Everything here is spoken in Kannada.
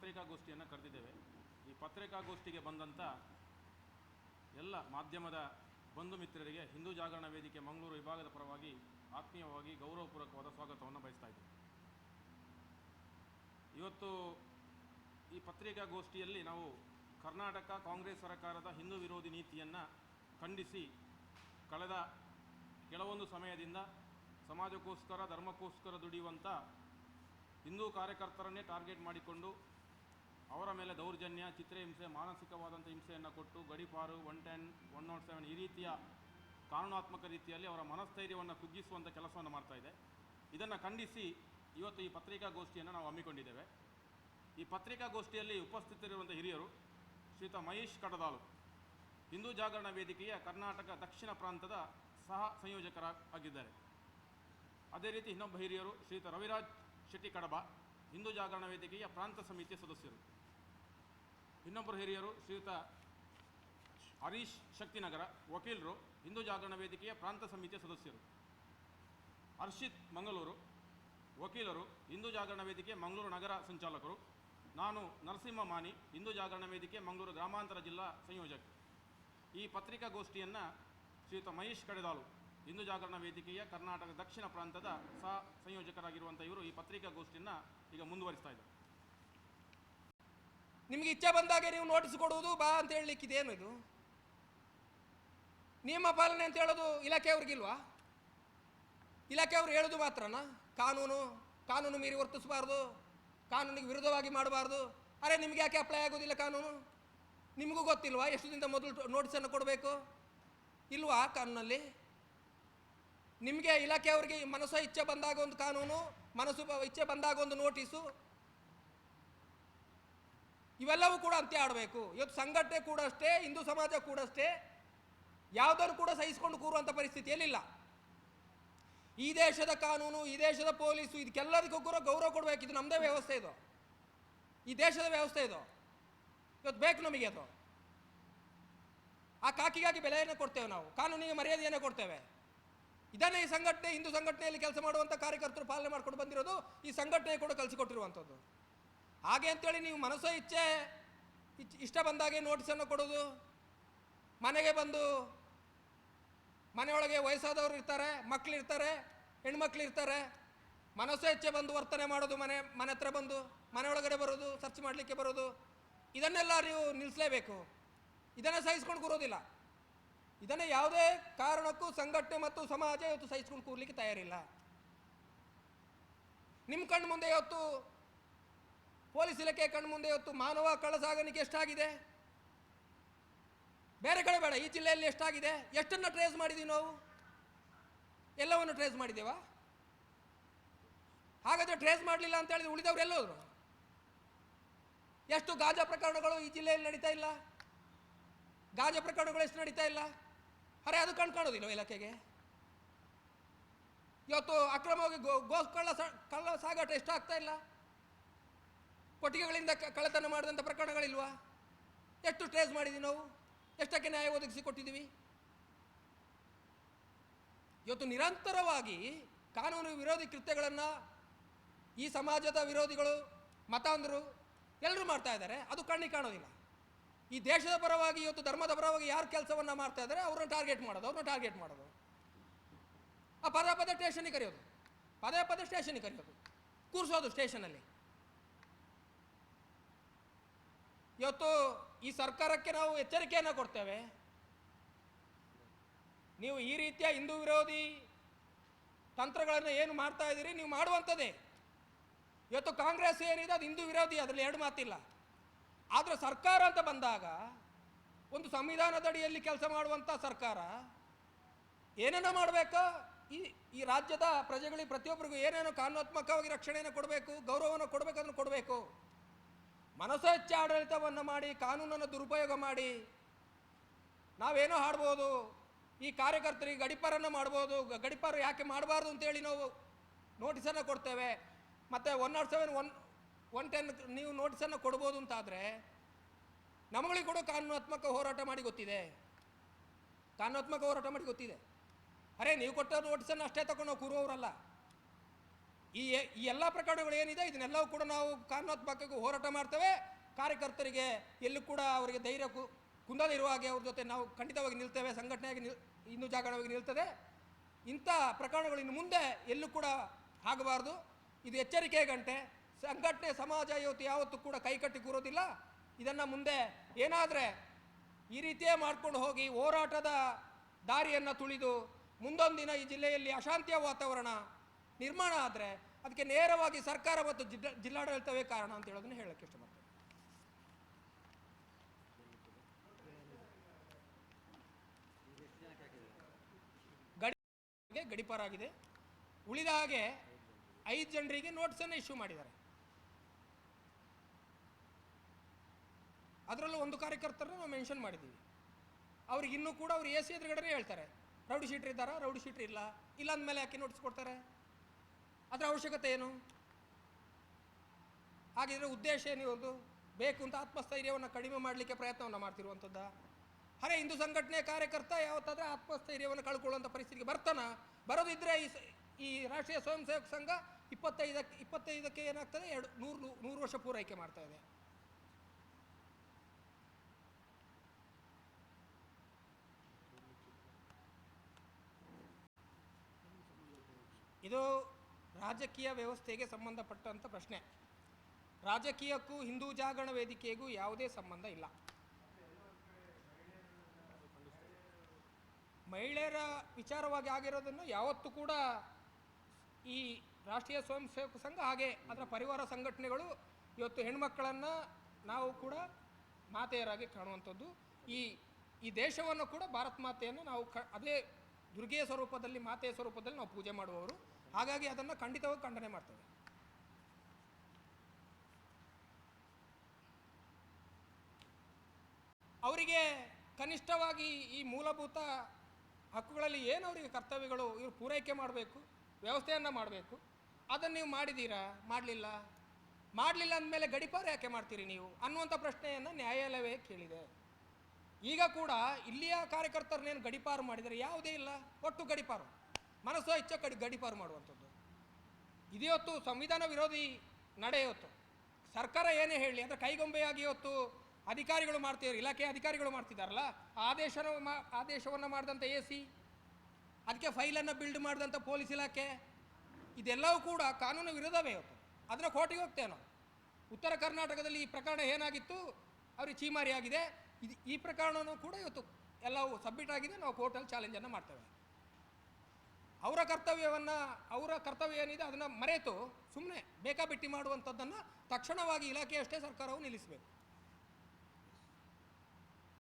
ಪತ್ರಿಕಾಗೋಷ್ಠಿಯನ್ನು ಕರೆದಿದ್ದೇವೆ. ಈ ಪತ್ರಿಕಾಗೋಷ್ಠಿಗೆ ಬಂದಂಥ ಎಲ್ಲ ಮಾಧ್ಯಮದ ಬಂಧು ಮಿತ್ರರಿಗೆ ಹಿಂದೂ ಜಾಗರಣ ವೇದಿಕೆ ಮಂಗಳೂರು ವಿಭಾಗದ ಪರವಾಗಿ ಆತ್ಮೀಯವಾಗಿ ಗೌರವಪೂರ್ವಕವಾದ ಸ್ವಾಗತವನ್ನು ಬಯಸ್ತಾ ಇದ್ದೇವೆ ಇವತ್ತು ಈ ಪತ್ರಿಕಾಗೋಷ್ಠಿಯಲ್ಲಿ ನಾವು ಕರ್ನಾಟಕ ಕಾಂಗ್ರೆಸ್ ಸರ್ಕಾರದ ಹಿಂದೂ ವಿರೋಧಿ ನೀತಿಯನ್ನು ಖಂಡಿಸಿ ಕಳೆದ ಕೆಲವೊಂದು ಸಮಯದಿಂದ ಸಮಾಜಕ್ಕೋಸ್ಕರ, ಧರ್ಮಕ್ಕೋಸ್ಕರ ದುಡಿಯುವಂಥ ಹಿಂದೂ ಕಾರ್ಯಕರ್ತರನ್ನೇ ಟಾರ್ಗೆಟ್ ಮಾಡಿಕೊಂಡು ಅವರ ಮೇಲೆ ದೌರ್ಜನ್ಯ, ಚಿತ್ರಹಿಂಸೆ ಮಾನಸಿಕವಾದಂಥ ಹಿಂಸೆಯನ್ನು ಕೊಟ್ಟು ಗಡಿಪಾರು, one ten, one not seven ಈ ರೀತಿಯ ಕಾನೂನಾತ್ಮಕ ರೀತಿಯಲ್ಲಿ ಅವರ ಮನಸ್ಥೈರ್ಯವನ್ನು ಕುಗ್ಗಿಸುವಂಥ ಕೆಲಸವನ್ನು ಮಾಡ್ತಾ ಇದೆ. ಇದನ್ನು ಖಂಡಿಸಿ ಇವತ್ತು ಈ ಪತ್ರಿಕಾಗೋಷ್ಠಿಯನ್ನು ನಾವು ಹಮ್ಮಿಕೊಂಡಿದ್ದೇವೆ. ಈ ಪತ್ರಿಕಾಗೋಷ್ಠಿಯಲ್ಲಿ ಉಪಸ್ಥಿತರಿರುವಂಥ ಹಿರಿಯರು, ಶ್ರೀತ ಮಹೇಶ್ ಕಡದಾಳು, ಹಿಂದೂ ಜಾಗರಣ ವೇದಿಕೆಯ ಕರ್ನಾಟಕ ದಕ್ಷಿಣ ಪ್ರಾಂತದ ಸಹ ಸಂಯೋಜಕರಾಗಿದ್ದಾರೆ. ಅದೇ ರೀತಿ ಇನ್ನೊಬ್ಬ ಹಿರಿಯರು ಶ್ರೀತ ರವಿರಾಜ್ ಶೆಟ್ಟಿ ಕಡಬ ಹಿಂದೂ ಜಾಗರಣ ವೇದಿಕೆಯ ಪ್ರಾಂತ ಸಮಿತಿಯ ಸದಸ್ಯರು. ಇನ್ನೊಬ್ಬರು ಹಿರಿಯರು ಶ್ರೀಯುತ ಹರೀಶ್ ಶಕ್ತಿನಗರ ವಕೀಲರು, ಹಿಂದೂ ಜಾಗರಣ ವೇದಿಕೆಯ ಪ್ರಾಂತ ಸಮಿತಿಯ ಸದಸ್ಯರು. ಹರ್ಷಿತ್ ಮಂಗಳೂರು ವಕೀಲರು, ಹಿಂದೂ ಜಾಗರಣ ವೇದಿಕೆ ಮಂಗಳೂರು ನಗರ ಸಂಚಾಲಕರು. ನಾನು ನರಸಿಂಹ ಮಾನಿ ಹಿಂದೂ ಜಾಗರಣ ವೇದಿಕೆ ಮಂಗಳೂರು ಗ್ರಾಮಾಂತರ ಜಿಲ್ಲಾ ಸಂಯೋಜಕ. ಈ ಪತ್ರಿಕಾಗೋಷ್ಠಿಯನ್ನು ಶ್ರೀಯುತ ಮಹೇಶ್ ಕಡೆದಾಳು. ಹಿಂದೂ ಜಾಗರಣ ವೇದಿಕೆಯ ಕರ್ನಾಟಕ ದಕ್ಷಿಣ ಪ್ರಾಂತದ ಸಹ ಸಂಯೋಜಕರಾಗಿರುವಂಥ ಇವರು ಈ ಪತ್ರಿಕಾಗೋಷ್ಠಿಯನ್ನು ಈಗ ಮುಂದುವರಿಸ್ತಾ ಇದ್ದಾರೆ. ನಿಮ್ಗೆ ಇಚ್ಛೆ ಬಂದಾಗ ನೀವು ನೋಟಿಸ್ ಕೊಡುವುದು ಬಾ ಅಂತ ಹೇಳ್ಲಿಕ್ಕೆ ಇದೇನು ಇದು? ನಿಯಮ ಪಾಲನೆ ಅಂತ ಹೇಳೋದು ಇಲಾಖೆಯವ್ರಿಗಿಲ್ವಾ ಇಲಾಖೆಯವ್ರು ಹೇಳೋದು ಮಾತ್ರನಾ? ಕಾನೂನು ಕಾನೂನು ಮೀರಿ ವರ್ತಿಸಬಾರ್ದು, ಕಾನೂನಿಗೆ ವಿರುದ್ಧವಾಗಿ ಮಾಡಬಾರ್ದು. ಅರೆ, ನಿಮ್ಗೆ ಯಾಕೆ ಅಪ್ಲೈ ಆಗೋದಿಲ್ಲ ಕಾನೂನು? ನಿಮಗೂ ಗೊತ್ತಿಲ್ವಾ? ಎಷ್ಟು ದಿನದ ಮೊದಲು ನೋಟಿಸನ್ನು ಕೊಡಬೇಕು? ಇಲ್ವಾ ಕಾನೂನಲ್ಲಿ? ನಿಮಗೆ ಇಲಾಖೆಯವರಿಗೆ ಮನಸ್ಸು ಇಚ್ಛೆ ಬಂದಾಗ ಒಂದು ಕಾನೂನು, ಮನಸ್ಸು ಇಚ್ಛೆ ಬಂದಾಗ ಒಂದು ನೋಟಿಸು. ಇವೆಲ್ಲವೂ ಕೂಡ ಅಂತ್ಯ ಆಡಬೇಕು. ಇವತ್ತು ಸಂಘಟನೆ ಕೂಡ ಅಷ್ಟೇ, ಹಿಂದೂ ಸಮಾಜ ಕೂಡ ಅಷ್ಟೇ. ಯಾವುದನ್ನು ಕೂಡ ಸಹಿಸಿಕೊಂಡು ಕೂರುವಂಥ ಪರಿಸ್ಥಿತಿಯಲ್ಲಿಲ್ಲ. ಈ ದೇಶದ ಕಾನೂನು, ಈ ದೇಶದ ಪೊಲೀಸು, ಇದಕ್ಕೆಲ್ಲದಕ್ಕೂ ಕೂಡ ಗೌರವ ಕೊಡಬೇಕು. ಇದು ನಮ್ಮದೇ ವ್ಯವಸ್ಥೆ ಇದು. ಈ ದೇಶದ ವ್ಯವಸ್ಥೆ ಇದು. ಇವತ್ತು ಬೇಕು ನಮಗೆ ಅದು. ಆ ಕಾಕಿಗಾಗಿ ಬೆಲೆಯನ್ನು ಕೊಡ್ತೇವೆ ನಾವು. ಕಾನೂನಿಗೆ ಮರ್ಯಾದೆಯನ್ನು ಕೊಡ್ತೇವೆ. ಇದನ್ನೇ ಈ ಸಂಘಟನೆ, ಹಿಂದೂ ಸಂಘಟನೆಯಲ್ಲಿ ಕೆಲಸ ಮಾಡುವಂಥ ಕಾರ್ಯಕರ್ತರು ಪಾಲನೆ ಮಾಡ್ಕೊಂಡು ಬಂದಿರೋದು ಈ ಸಂಘಟನೆ ಕೂಡ ಕಲಿಸಿಕೊಟ್ಟಿರುವಂಥದ್ದು ಹಾಗೆ ಅಂತೇಳಿ ನೀವು ಮನಸ್ಸೋ ಇಚ್ಛೆ, ಇಚ್- ಇಷ್ಟ ಬಂದಾಗೆ ನೋಟಿಸನ್ನು ಕೊಡೋದು, ಮನೆಗೆ ಬಂದು ಮನೆಯೊಳಗೆ ವಯಸ್ಸಾದವರು ಇರ್ತಾರೆ, ಮಕ್ಳು ಇರ್ತಾರೆ, ಹೆಣ್ಮಕ್ಳು ಇರ್ತಾರೆ, ಮನಸ್ಸೋ ಇಚ್ಛೆ ಬಂದು ವರ್ತನೆ ಮಾಡೋದು, ಮನೆ ಮನೆ ಹತ್ರ ಬಂದು ಮನೆ ಒಳಗಡೆ ಬರೋದು, ಸರ್ಚ್ ಮಾಡಲಿಕ್ಕೆ ಬರೋದು, ಇದನ್ನೆಲ್ಲ ನೀವು ನಿಲ್ಲಿಸಲೇಬೇಕು ಇದನ್ನು ಸಹಿಸ್ಕೊಂಡು ಕೂರೋದಿಲ್ಲ. ಇದನ್ನು ಯಾವುದೇ ಕಾರಣಕ್ಕೂ ಸಂಘಟನೆ ಮತ್ತು ಸಮಾಜ ಇವತ್ತು ಸಹಿಸ್ಕೊಂಡು ಕೂರ್ಲಿಕ್ಕೆ ತಯಾರಿಲ್ಲ. ನಿಮ್ಮ ಕಣ್ಣು ಮುಂದೆ ಇವತ್ತು ಪೊಲೀಸ್ ಇಲಾಖೆ ಕಣ್ಣು ಮುಂದೆ ಇವತ್ತು ಮಾನವ ಕಳ್ಳ ಸಾಗಾಣಿಕೆ ಎಷ್ಟಾಗಿದೆ? ಬೇರೆ ಕಡೆ ಬೇಡ, ಈ ಜಿಲ್ಲೆಯಲ್ಲಿ ಎಷ್ಟಾಗಿದೆ? ಎಷ್ಟನ್ನು ಟ್ರೇಸ್ ಮಾಡಿದ್ದೀವಿ ನಾವು? ಎಲ್ಲವನ್ನು ಟ್ರೇಸ್ ಮಾಡಿದ್ದೇವಾ ಹಾಗಾದರೆ ಟ್ರೇಸ್ ಮಾಡಲಿಲ್ಲ ಅಂತ ಹೇಳಿದ್ರೆ ಉಳಿದವ್ರು ಎಲ್ಲೋದ್ರು? ಎಷ್ಟು ಗಾಜಾ ಪ್ರಕರಣಗಳು ಈ ಜಿಲ್ಲೆಯಲ್ಲಿ ನಡೀತಾ ಇಲ್ಲ? ಗಾಜಾ ಪ್ರಕರಣಗಳು ಎಷ್ಟು ನಡೀತಾ ಇಲ್ಲ? ಅರೆ, ಅದು ಕಣ್ ಕಾಣೋದಿಲ್ಲ ಇಲಾಖೆಗೆ? ಇವತ್ತು ಅಕ್ರಮವಾಗಿ ಗೋ ಗೋ ಕಳ್ಳ ಸಾ, ಕಳ್ಳ ಸಾಗಾಟ ಎಷ್ಟಾಗ್ತಾ ಇಲ್ಲ? ಕೊಟ್ಟಿಗೆಗಳಿಂದ ಕಳ್ಳತನ ಮಾಡಿದಂಥ ಪ್ರಕರಣಗಳಿಲ್ವಾ? ಎಷ್ಟು ಟ್ರೇಸ್ ಮಾಡಿದ್ದೀವಿ ನಾವು? ಎಷ್ಟಕ್ಕೆ ನ್ಯಾಯ ಒದಗಿಸಿ ಕೊಟ್ಟಿದ್ದೀವಿ? ಇವತ್ತು ನಿರಂತರವಾಗಿ ಕಾನೂನು ವಿರೋಧಿ ಕೃತ್ಯಗಳನ್ನು ಈ ಸಮಾಜದ ವಿರೋಧಿಗಳು, ಮತಾಂಧರು ಎಲ್ಲರೂ ಮಾಡ್ತಾ ಇದ್ದಾರೆ. ಅದು ಕಣ್ಣಿಗೆ ಕಾಣೋದಿಲ್ಲ. ಈ ದೇಶದ ಪರವಾಗಿ ಇವತ್ತು ಧರ್ಮದ ಪರವಾಗಿ ಯಾರು ಕೆಲಸವನ್ನು ಮಾಡ್ತಾ ಇದ್ದಾರೆ ಅವ್ರನ್ನ ಟಾರ್ಗೆಟ್ ಮಾಡೋದು, ಅವ್ರನ್ನ ಟಾರ್ಗೆಟ್ ಮಾಡೋದು. ಆ ಪದೇ ಪದೇ ಸ್ಟೇಷನಿಗೆ ಕರೆಯೋದು, ಪದೇ ಪದೇ ಸ್ಟೇಷನಿಗೆ ಕರೆಯೋದು, ಕೂರಿಸೋದು ಸ್ಟೇಷನಲ್ಲಿ ಇವತ್ತು ಈ ಸರ್ಕಾರಕ್ಕೆ ನಾವು ಎಚ್ಚರಿಕೆಯನ್ನು ಕೊಡ್ತೇವೆ. ನೀವು ಈ ರೀತಿಯ ಹಿಂದೂ ವಿರೋಧಿ ತಂತ್ರಗಳನ್ನು ಏನು ಮಾಡ್ತಾ ಇದ್ದೀರಿ, ನೀವು ಮಾಡುವಂಥದ್ದೇ. ಇವತ್ತು ಕಾಂಗ್ರೆಸ್ ಏನಿದೆ ಅದು ಹಿಂದೂ ವಿರೋಧಿ, ಅದರಲ್ಲಿ ಎರಡು ಮಾತಿಲ್ಲ. ಆದರೆ ಸರ್ಕಾರ ಅಂತ ಬಂದಾಗ ಒಂದು ಸಂವಿಧಾನದಡಿಯಲ್ಲಿ ಕೆಲಸ ಮಾಡುವಂಥ ಸರ್ಕಾರ ಏನೇನೋ ಮಾಡಬೇಕು? ಈ ಈ ರಾಜ್ಯದ ಪ್ರಜೆಗಳಿಗೆ ಪ್ರತಿಯೊಬ್ಬರಿಗೂ ಏನೇನೋ ಕಾನೂನಾತ್ಮಕವಾಗಿ ರಕ್ಷಣೆಯನ್ನು ಕೊಡಬೇಕು, ಗೌರವವನ್ನು ಕೊಡಬೇಕು. ಅದನ್ನು ಕೊಡಬೇಕು ಮನಸ್ಸೆಚ್ಚ ಆಡಳಿತವನ್ನು ಮಾಡಿ, ಕಾನೂನನ್ನು ದುರುಪಯೋಗ ಮಾಡಿ, ನಾವೇನೋ ಹಾಡ್ಬೋದು, ಈ ಕಾರ್ಯಕರ್ತರಿಗೆ ಗಡಿಪಾರನ್ನು ಮಾಡ್ಬೋದು ಗಡಿಪಾರು ಯಾಕೆ ಮಾಡಬಾರ್ದು ಅಂತೇಳಿ ನಾವು ನೋಟಿಸನ್ನು ಕೊಡ್ತೇವೆ. ಮತ್ತು one not seven one one ten ನೀವು ನೋಟಿಸನ್ನು ಕೊಡ್ಬೋದು ಅಂತಾದರೆ, ನಮ್ಮಗಳಿಗೆ ಕೂಡ ಕಾನೂನಾತ್ಮಕ ಹೋರಾಟ ಮಾಡಿ ಗೊತ್ತಿದೆ. ಕಾನೂನಾತ್ಮಕ ಹೋರಾಟ ಮಾಡಿ ಗೊತ್ತಿದೆ. ಅರೆ, ನೀವು ಕೊಟ್ಟ ನೋಟಿಸನ್ನು ಅಷ್ಟೇ ತಗೊಂಡು ನಾವು ಕೂರುವವರಲ್ಲ ಈ ಈ ಎಲ್ಲ ಪ್ರಕರಣಗಳು ಏನಿದೆ, ಇದನ್ನೆಲ್ಲವೂ ಕೂಡ ನಾವು ಕಾನೂನಾತ್ಮಕ ಹೋರಾಟ ಮಾಡ್ತೇವೆ. ಕಾರ್ಯಕರ್ತರಿಗೆ ಎಲ್ಲೂ ಕೂಡ ಅವರಿಗೆ ಧೈರ್ಯ ಕುಂದದ ಇರುವ ಹಾಗೆ ಅವ್ರ ಜೊತೆ ನಾವು ಖಂಡಿತವಾಗಿ ನಿಲ್ತೇವೆ. ಸಂಘಟನೆಯಾಗಿ ನಿಲ್, ಇನ್ನೂ ಜಾಗರಣವಾಗಿ ನಿಲ್ತದೆ. ಇಂಥ ಪ್ರಕರಣಗಳು ಇನ್ನು ಮುಂದೆ ಎಲ್ಲೂ ಕೂಡ ಆಗಬಾರ್ದು. ಇದು ಎಚ್ಚರಿಕೆ ಗಂಟೆ. ಸಂಘಟನೆ ಸಮಾಜ ಇವತ್ತು ಯಾವತ್ತೂ ಕೂಡ ಕೈಕಟ್ಟಿ ಕೂರೋದಿಲ್ಲ. ಇದನ್ನು ಮುಂದೆ ಏನಾದರೆ ಈ ರೀತಿಯೇ ಮಾಡ್ಕೊಂಡು ಹೋಗಿ ಹೋರಾಟದ ದಾರಿಯನ್ನು ತುಳಿದು ಮುಂದೊಂದಿನ ಈ ಜಿಲ್ಲೆಯಲ್ಲಿ ಅಶಾಂತಿಯ ವಾತಾವರಣ ನಿರ್ಮಾಣ ಆದರೆ ಅದಕ್ಕೆ ನೇರವಾಗಿ ಸರ್ಕಾರ ಮತ್ತು ಜಿಲ್ಲಾ ಜಿಲ್ಲಾಡಳಿತವೇ ಕಾರಣ ಅಂತ ಹೇಳೋದನ್ನು ಹೇಳಕ್ಕೆ ಇಷ್ಟಪಡ್ತೀನಿ. ಗಡಿ ಗಡಿಪಾರಾಗಿದೆ. ಉಳಿದ ಹಾಗೆ ಐದು ಜನರಿಗೆ ನೋಟ್ಸನ್ನು ಇಶ್ಯೂ ಮಾಡಿದ್ದಾರೆ. ಅದರಲ್ಲೂ ಒಂದು ಕಾರ್ಯಕರ್ತರನ್ನು ನಾವು ಮೆನ್ಷನ್ ಮಾಡಿದ್ದೀವಿ ಅವ್ರಿಗೆ ಇನ್ನೂ ಕೂಡ ಅವ್ರು ಎ ಸಿ ಎದುರುಗಡೆ ಹೇಳ್ತಾರೆ, ರೌಡಿ ಶೀಟ್ರ್ ಇದ್ದಾರಾ? ರೌಡಿ ಶೀಟ್ರ್ ಇಲ್ಲ? ಇಲ್ಲ ಅಂದಮೇಲೆ ಯಾಕೆ ನೋಟಿಸ್ ಕೊಡ್ತಾರೆ? ಅದರ ಅವಶ್ಯಕತೆ ಏನು? ಹಾಗಿದ್ರೆ ಉದ್ದೇಶ ಏನಿರೋದು ಬೇಕು ಅಂತ ಆತ್ಮಸ್ಥೈರ್ಯವನ್ನು ಕಡಿಮೆ ಮಾಡಲಿಕ್ಕೆ ಪ್ರಯತ್ನವನ್ನು ಮಾಡ್ತಿರುವಂಥದ್ದು? ಅರೆ, ಹಿಂದೂ ಸಂಘಟನೆ ಕಾರ್ಯಕರ್ತ ಯಾವತ್ತಾದ್ರೆ ಆತ್ಮಸ್ಥೈರ್ಯವನ್ನು ಕಳ್ಕೊಳ್ಳುವಂಥ ಪರಿಸ್ಥಿತಿಗೆ ಬರ್ತಾನ? ಬರೋದಿದ್ರೆ ಈ ಈ ರಾಷ್ಟ್ರೀಯ ಸ್ವಯಂ ಸೇವಕ ಸಂಘ ಇಪ್ಪತ್ತೈದಕ್ಕೆ ಇಪ್ಪತ್ತೈದಕ್ಕೆ ಏನಾಗ್ತದೆ? ಎರಡು, ನೂರು ನೂರು ವರ್ಷ ಪೂರೈಕೆ ಮಾಡ್ತಾ ಇದೆ. ಇದು ರಾಜಕೀಯ ವ್ಯವಸ್ಥೆಗೆ ಸಂಬಂಧಪಟ್ಟಂಥ ಪ್ರಶ್ನೆ. ರಾಜಕೀಯಕ್ಕೂ ಹಿಂದೂ ಜಾಗರಣ ವೇದಿಕೆಗೂ ಯಾವುದೇ ಸಂಬಂಧ ಇಲ್ಲ. ಮಹಿಳೆಯರ ವಿಚಾರವಾಗಿ ಆಗಿರೋದನ್ನು ಯಾವತ್ತೂ ಕೂಡ ಈ ರಾಷ್ಟ್ರೀಯ ಸ್ವಯಂ ಸೇವಕ ಸಂಘ ಹಾಗೆ ಅದರ ಪರಿವಾರ ಸಂಘಟನೆಗಳು ಇವತ್ತು ಹೆಣ್ಮಕ್ಕಳನ್ನು ನಾವು ಕೂಡ ಮಾತೆಯರಾಗಿ ಕಾಣುವಂಥದ್ದು. ಈ ಈ ದೇಶವನ್ನು ಕೂಡ ಭಾರತ ಮಾತೆಯನ್ನು ನಾವು ಕ, ಅದೇ ದುರ್ಗೆಯ ಸ್ವರೂಪದಲ್ಲಿ, ಮಾತೆಯ ಸ್ವರೂಪದಲ್ಲಿ ನಾವು ಪೂಜೆ ಮಾಡುವವರು. ಹಾಗಾಗಿ ಅದನ್ನು ಖಂಡಿತವಾಗಿ ಖಂಡನೆ ಮಾಡ್ತೇವೆ. ಅವರಿಗೆ ಕನಿಷ್ಠವಾಗಿ ಈ ಮೂಲಭೂತ ಹಕ್ಕುಗಳಲ್ಲಿ ಏನು ಅವರಿಗೆ ಕರ್ತವ್ಯಗಳು, ಇವರು ಪೂರೈಕೆ ಮಾಡಬೇಕು, ವ್ಯವಸ್ಥೆಯನ್ನು ಮಾಡಬೇಕು, ಅದನ್ನು ನೀವು ಮಾಡಿದ್ದೀರಾ ಮಾಡಲಿಲ್ಲ? ಮಾಡಲಿಲ್ಲ ಅಂದಮೇಲೆ ಗಡಿಪಾರು ಯಾಕೆ ಮಾಡ್ತೀರಿ ನೀವು? ಅನ್ನುವಂಥ ಪ್ರಶ್ನೆಯನ್ನು ನ್ಯಾಯಾಲಯವೇ ಕೇಳಿದೆ. ಈಗ ಕೂಡ ಇಲ್ಲಿಯ ಕಾರ್ಯಕರ್ತರನ್ನೇನು ಗಡಿಪಾರು ಮಾಡಿದರೆ ಯಾವುದೇ ಇಲ್ಲ, ಒಟ್ಟು ಗಡಿಪಾರು. ಮನಸ್ಸೋ ಇಚ್ಛೆ ಕಡಿ ಗಡಿಪಾರು ಮಾಡುವಂಥದ್ದು. ಇದಿವತ್ತು ಸಂವಿಧಾನ ವಿರೋಧಿ ನಡೆ ಇವತ್ತು. ಸರ್ಕಾರ ಏನೇ ಹೇಳಿ, ಅಂದರೆ ಕೈಗೊಂಬೆಯಾಗಿ ಇವತ್ತು ಅಧಿಕಾರಿಗಳು ಮಾಡ್ತಿದ್ದಾರೆ, ಇಲಾಖೆ ಅಧಿಕಾರಿಗಳು ಮಾಡ್ತಿದ್ದಾರಲ್ಲ ಆದೇಶ ಆದೇಶವನ್ನು ಮಾಡಿದಂಥ ಎ ಸಿ ಅದಕ್ಕೆ ಫೈಲನ್ನು ಬಿಲ್ಡ್ ಮಾಡಿದಂಥ ಪೊಲೀಸ್ ಇಲಾಖೆ, ಇದೆಲ್ಲವೂ ಕೂಡ ಕಾನೂನು ವಿರೋಧವೇ ಇವತ್ತು. ಅದನ್ನು ಕೋರ್ಟಿಗೆ ಹೋಗ್ತೇನೋ. ಉತ್ತರ ಕರ್ನಾಟಕದಲ್ಲಿ ಈ ಪ್ರಕರಣ ಏನಾಗಿತ್ತು, ಅವರಿಗೆ ಚೀಮಾರಿ ಆಗಿದೆ. ಇದು ಈ ಪ್ರಕರಣವೂ ಕೂಡ ಇವತ್ತು ಎಲ್ಲವೂ ಸಬ್ಮಿಟ್ ಆಗಿದೆ, ನಾವು ಕೋರ್ಟಲ್ಲಿ ಚಾಲೆಂಜನ್ನು ಮಾಡ್ತೇವೆ. ಅವರ ಕರ್ತವ್ಯವನ್ನು ಅವರ ಕರ್ತವ್ಯ ಏನಿದೆ ಅದನ್ನು ಮರೆತು ಸುಮ್ಮನೆ ಬೇಕಾಬಿಟ್ಟಿ ಮಾಡುವಂಥದ್ದನ್ನು ತಕ್ಷಣವಾಗಿ ಇಲಾಖೆಯಷ್ಟೇ ಸರ್ಕಾರವು ನಿಲ್ಲಿಸಬೇಕು.